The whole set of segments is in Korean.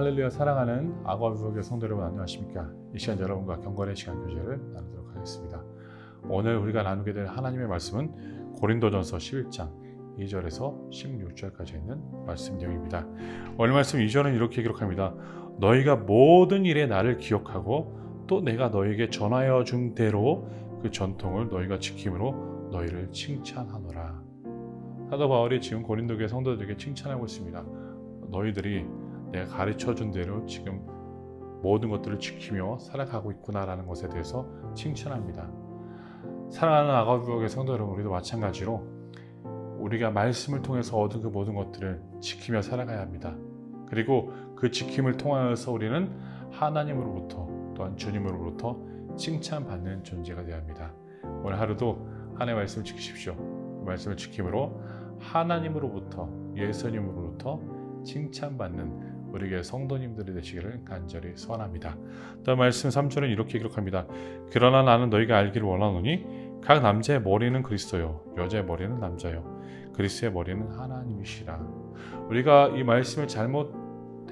할렐루야 사랑하는 아과부의 성도 여러분 안녕하십니까? 이 시간 여러분과 경건의 시간 교제를 나누도록 하겠습니다. 오늘 우리가 나누게 될 하나님의 말씀은 고린도전서 11장 2절에서 16절까지 있는 말씀 내용입니다. 오늘 말씀 2절은 이렇게 기록합니다. 너희가 모든 일에 나를 기억하고 또 내가 너희에게 전하여 준 대로 그 전통을 너희가 지킴으로 너희를 칭찬하노라. 사도 바울이 지금 고린도 교회 성도들에게 칭찬하고 있습니다. 너희들이 내가 가르쳐 준 대로 지금 모든 것들을 지키며 살아가고 있구나라는 것에 대해서 칭찬합니다. 사랑하는 아가부의 성도 여러분, 우리도 마찬가지로 우리가 말씀을 통해서 얻은 그 모든 것들을 지키며 살아가야 합니다. 그리고 그 지킴을 통하여서 우리는 하나님으로부터 또한 주님으로부터 칭찬받는 존재가 되어야 합니다. 오늘 하루도 하나님의 말씀을 지키십시오. 그 말씀을 지킴으로 하나님으로부터 예수님으로부터 칭찬받는 우리에게 성도님들이 되시기를 간절히 소원합니다. 또 말씀 3절은 이렇게 기록합니다. 그러나 나는 너희가 알기를 원하노니 각 남자의 머리는 그리스도요 여자의 머리는 남자요 그리스도의 머리는 하나님이시라. 우리가 이 말씀을 잘못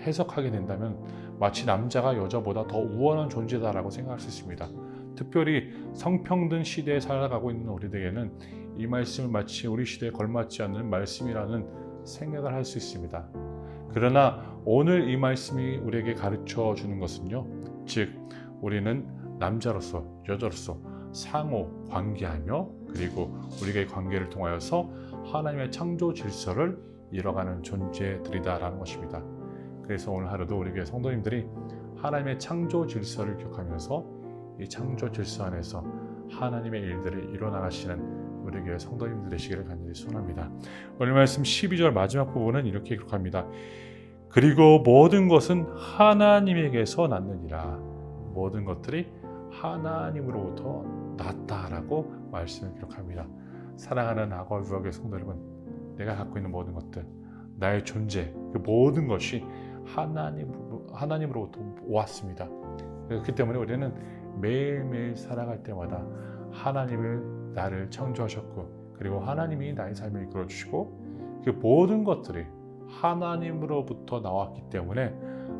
해석하게 된다면 마치 남자가 여자보다 더 우월한 존재다라고 생각할 수 있습니다. 특별히 성평등 시대에 살아가고 있는 우리들에게는 이 말씀을 마치 우리 시대에 걸맞지 않는 말씀이라는 생각을 할 수 있습니다. 그러나 오늘 이 말씀이 우리에게 가르쳐 주는 것은요. 즉 우리는 남자로서 여자로서 상호 관계하며 그리고 우리의 관계를 통하여서 하나님의 창조 질서를 이뤄가는 존재들이다라는 것입니다. 그래서 오늘 하루도 우리에게 성도님들이 하나님의 창조 질서를 기억하면서 이 창조 질서 안에서 하나님의 일들을 이뤄나가시는 우리 교회 성도님들 되시기를 간절히 소원합니다. 오늘 말씀 12절 마지막 부분은 이렇게 기록합니다. 그리고 모든 것은 하나님에게서 났느니라. 모든 것들이 하나님으로부터 났다라고 말씀을 기록합니다. 사랑하는 악어 유학의 성도 여러분, 내가 갖고 있는 모든 것들, 나의 존재, 그 모든 것이 하나님 하나님으로부터 왔습니다. 그렇기 때문에 우리는 매일매일 살아갈 때마다 하나님을 나를 창조하셨고 그리고 하나님이 나의 삶을 이끌어 주시고 그 모든 것들이 하나님으로부터 나왔기 때문에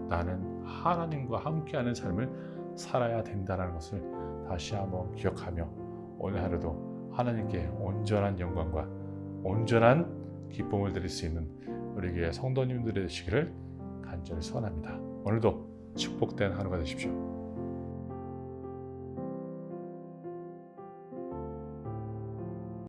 나는 하나님과 함께하는 삶을 살아야 된다는 것을 다시 한번 기억하며 오늘 하루도 하나님께 온전한 영광과 온전한 기쁨을 드릴 수 있는 우리 교회 성도님들이 되시기를 간절히 소원합니다. 오늘도 축복된 하루가 되십시오.